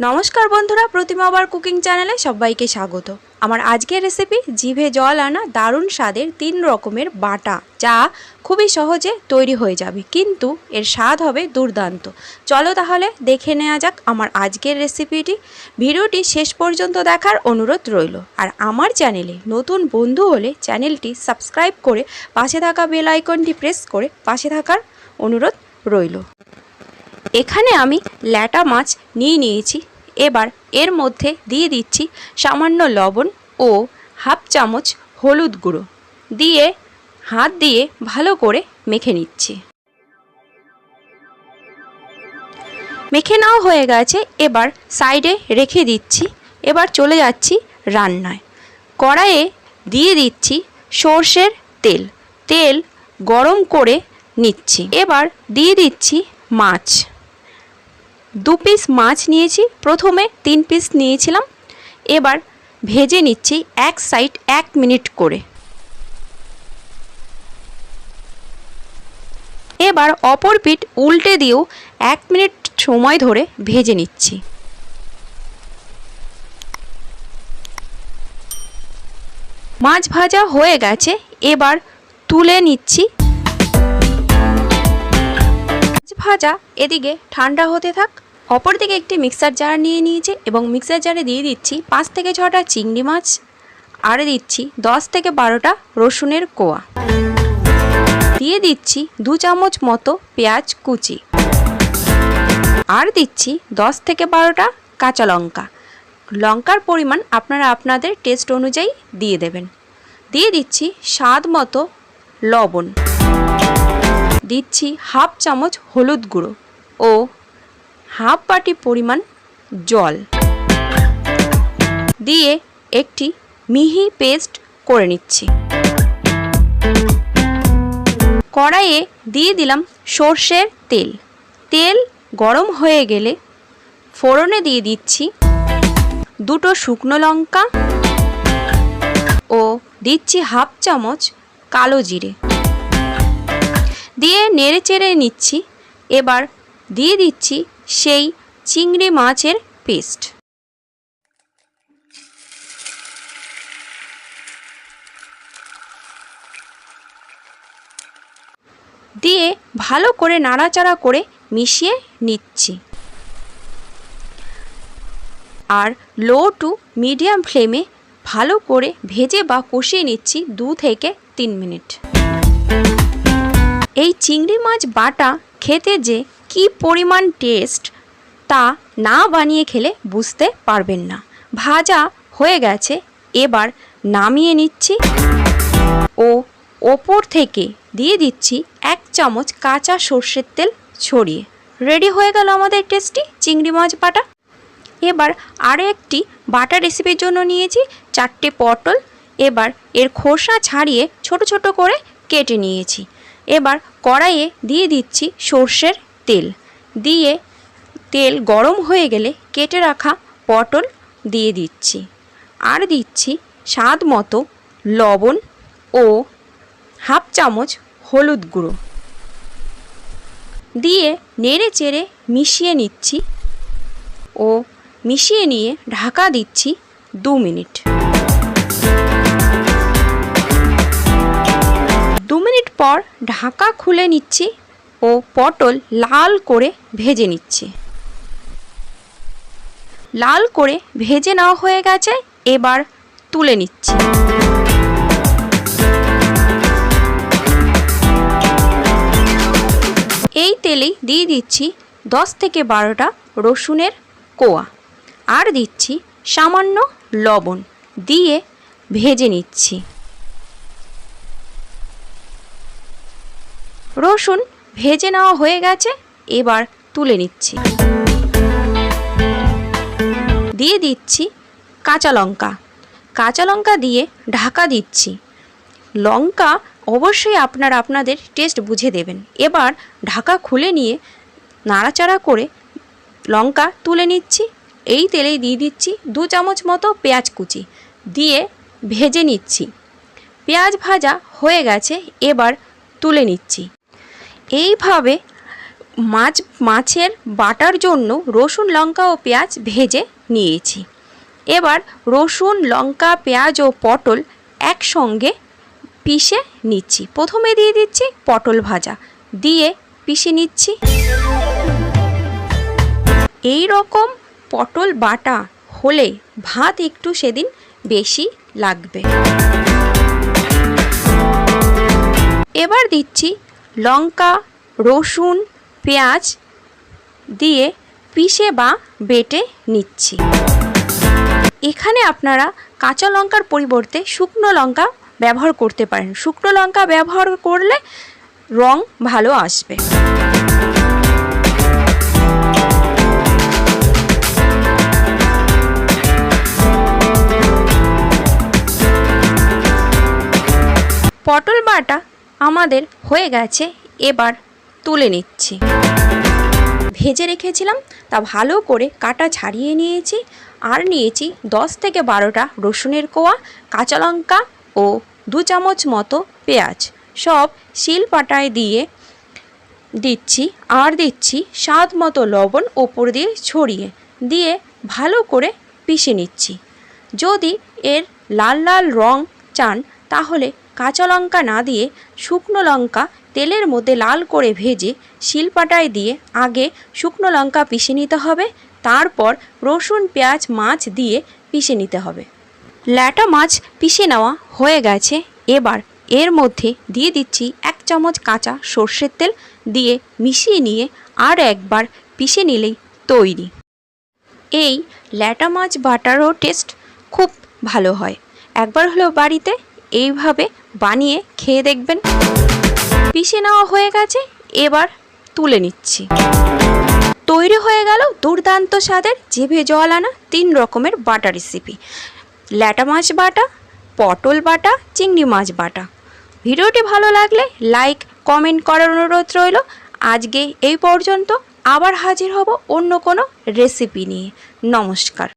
নমস্কার বন্ধুরা প্রতিমাবার কুকিং চ্যানেলে সবাইকে স্বাগত। আমার আজকের রেসিপি জিভে জল আনা দারুণ স্বাদের তিন রকমের বাটা, যা খুবই সহজে তৈরি হয়ে যাবে, কিন্তু এর স্বাদ হবে দুর্দান্ত। চলো তাহলে দেখে নেওয়া যাক আমার আজকের রেসিপিটি ভিডিওটি শেষ পর্যন্ত দেখার অনুরোধ রইল। আর আমার চ্যানেলে নতুন বন্ধু হলে চ্যানেলটি সাবস্ক্রাইব করে পাশে থাকা বেল আইকনটি প্রেস করে পাশে থাকার অনুরোধ রইল। এখানে আমি ল্যাটা মাছ নিয়ে নিয়েছি। এবার এর মধ্যে দিয়ে দিচ্ছি সামান্য লবণ ও হাফ চামচ হলুদ গুঁড়ো। দিয়ে হাত দিয়ে ভালো করে মেখে নিচ্ছি। মেখে নেওয়া হয়ে গেছে, এবার সাইডে রেখে দিচ্ছি। এবার চলে যাচ্ছি রান্নায়। কড়াইয়ে দিয়ে দিচ্ছি সর্ষের তেল। তেল গরম করে নিচ্ছি। এবার দিয়ে দিচ্ছি মাছ। দু পিস মাছ নিয়েছি, প্রথমে তিন পিস নিয়েছিলাম। এবার ভেজে নিচ্ছি এক সাইড এক মিনিট করে। এবার অপর পিঠ উল্টে দিয়েও এক মিনিট সময় ধরে ভেজে নিচ্ছি। মাছ ভাজা হয়ে গেছে, এবার তুলে নিচ্ছি ভাজা এদিকে ঠান্ডা হতে থাক। অপরদিকে একটি মিক্সার জার নিয়ে নিয়েছি এবং মিক্সার জারে দিয়ে দিচ্ছি পাঁচ থেকে ছটা চিংড়ি মাছ আর দিচ্ছি দশ থেকে বারোটা রসুনের কোয়া। দিয়ে দিচ্ছি দু চামচ মতো পেঁয়াজ কুচি। আর দিচ্ছি দশ থেকে বারোটা কাঁচা লঙ্কা। লঙ্কার পরিমাণ আপনারা আপনাদের টেস্ট অনুযায়ী দিয়ে দেবেন। দিয়ে দিচ্ছি স্বাদ মতো লবণ। দিচ্ছি হাফ চামচ হলুদ গুঁড়ো ও হাফ বাটি পরিমাণ জল। দিয়ে একটি মিহি পেস্ট করে নিচ্ছি। কড়াইয়ে দিয়ে দিলাম সর্ষের তেল। তেল গরম হয়ে গেলে ফোড়নে দিয়ে দিচ্ছি দুটো শুকনো লঙ্কা ও দিচ্ছি হাফ চামচ কালো জিরে। দিয়ে নেড়ে চেড়ে নিচ্ছি। এবার দিয়ে দিচ্ছি সেই চিংড়ি মাছের পেস্ট। দিয়ে ভালো করে নাড়াচাড়া করে মিশিয়ে নিচ্ছি। আর লো টু মিডিয়াম ফ্লেমে ভালো করে ভেজে বা কষিয়ে নিচ্ছি দু থেকে তিন মিনিট। এই চিংড়ি মাছ বাটা খেতে যে কি পরিমাণ টেস্ট তা না বানিয়ে খেলে বুঝতে পারবেন না। ভাজা হয়ে গেছে, এবার নামিয়ে নিচ্ছি। ও ওপর থেকে দিয়ে দিচ্ছি এক চামচ কাঁচা সর্ষের তেল ছড়িয়ে। রেডি হয়ে গেল আমাদের টেস্টি চিংড়ি মাছ বাটা। এবার আরও একটি বাটা রেসিপির জন্য নিয়েছি, চারটে পটল। এবার এর খোসা ছাড়িয়ে ছোট ছোট করে কেটে নিয়েছি। এবার কড়াইয়ে দিয়ে দিচ্ছি সর্ষের তেল। দিয়ে তেল গরম হয়ে গেলে কেটে রাখা পটল দিয়ে দিচ্ছি। আর দিচ্ছি স্বাদ মতো লবণ ও হাফ চামচ হলুদ গুঁড়ো। দিয়ে নেড়ে চেড়ে মিশিয়ে নিচ্ছি ও মিশিয়ে নিয়ে ঢাকা দিচ্ছি দু মিনিট। দু মিনিট পর ঢাকা খুলে নিচ্ছি ও পটল লাল করে ভেজে নিচ্ছি। লাল করে ভেজে নেওয়া হয়ে গেছে, এবার তুলে নিচ্ছি। এই তেলেই দিয়ে দিচ্ছি দশ থেকে বারোটা রসুনের কোয়া। আর দিচ্ছি সামান্য লবণ দিয়ে ভেজে নিচ্ছি। রসুন ভেজে নেওয়া হয়ে গেছে, এবার তুলে নিচ্ছি। দিয়ে দিচ্ছি কাঁচা লঙ্কা। কাঁচা লঙ্কা দিয়ে ঢাকা দিচ্ছি। লঙ্কা অবশ্যই আপনারা আপনাদের টেস্ট বুঝে দেবেন। এবার ঢাকা খুলে নিয়ে নাড়াচাড়া করে লঙ্কা তুলে নিচ্ছি। এই তেলেই দিয়ে দিচ্ছি দু চামচ মতো পেঁয়াজ কুচি। দিয়ে ভেজে নিচ্ছি। পেঁয়াজ ভাজা হয়ে গেছে, এবার তুলে নিচ্ছি। এইভাবে মাছ, মাছের বাটার জন্য রসুন, লঙ্কা ও পেঁয়াজ ভেজে নিয়েছি। এবার রসুন, লঙ্কা, পেঁয়াজ ও পটল একসঙ্গে পিষে নিচ্ছি। প্রথমে দিয়ে দিচ্ছি পটল ভাজা। দিয়ে পিষে নিচ্ছি। এই রকম পটল বাটা হলে ভাত একটু সেদিন বেশি লাগবে। এবার দিচ্ছি লঙ্কা, রসুন, পেঁয়াজ দিয়ে পিষে বা বেটে নিচ্ছি। এখানে আপনারা কাঁচা লঙ্কার পরিবর্তে শুকনো লঙ্কা ব্যবহার করতে পারেন। শুকনো লঙ্কা ব্যবহার করলে রং ভালো আসবে। পটল বাটা আমাদের হয়ে গেছে, এবার তুলে নিচ্ছি। ভেজে রেখেছিলাম, তা ভালো করে কাটা ছাড়িয়ে নিয়েছি, আর নিয়েছি দশ থেকে বারোটা রসুনের কোয়া, কাঁচা লঙ্কা ও দু চামচ মতো পেঁয়াজ। সব শিল পাটায় দিয়ে দিচ্ছি, আর দিচ্ছি স্বাদ মতো লবণ ওপর দিয়ে ছড়িয়ে, দিয়ে ভালো করে পিষে নিচ্ছি। যদি এর লাল লাল রং চান, তাহলে কাঁচা লঙ্কা না দিয়ে শুকনো লঙ্কা তেলের মধ্যে লাল করে ভেজে শিলপাটায় দিয়ে আগে শুকনো লঙ্কা পিষে নিতে হবে, তারপর রসুন, পেঁয়াজ, মাছ দিয়ে পিষে নিতে হবে। ল্যাটা মাছ পিষে নেওয়া হয়ে গেছে। এবার এর মধ্যে দিয়ে দিচ্ছি এক চামচ কাঁচা সর্ষের তেল দিয়ে মিশিয়ে নিয়ে আর একবার পিষে নিলেই তৈরি। এই ল্যাটা মাছ বাটারও টেস্ট খুব ভালো হয়। একবার হলেও বাড়িতে এইভাবে বানিয়ে খেয়ে দেখবেন। পিষে নেওয়া হয়ে গেছে, এবার তুলে নিচ্ছি। তৈরি হয়ে গেল দুর্দান্ত স্বাদের জিভে জল আনা তিন রকমের বাটা রেসিপি ল্যাটা মাছ বাটা, পটল বাটা, চিংড়ি মাছ বাটা। ভিডিওটি ভালো লাগলে লাইক কমেন্ট করার অনুরোধ রইল। আজকে এই পর্যন্ত আবার হাজির হব অন্য কোনো রেসিপি নিয়ে। নমস্কার।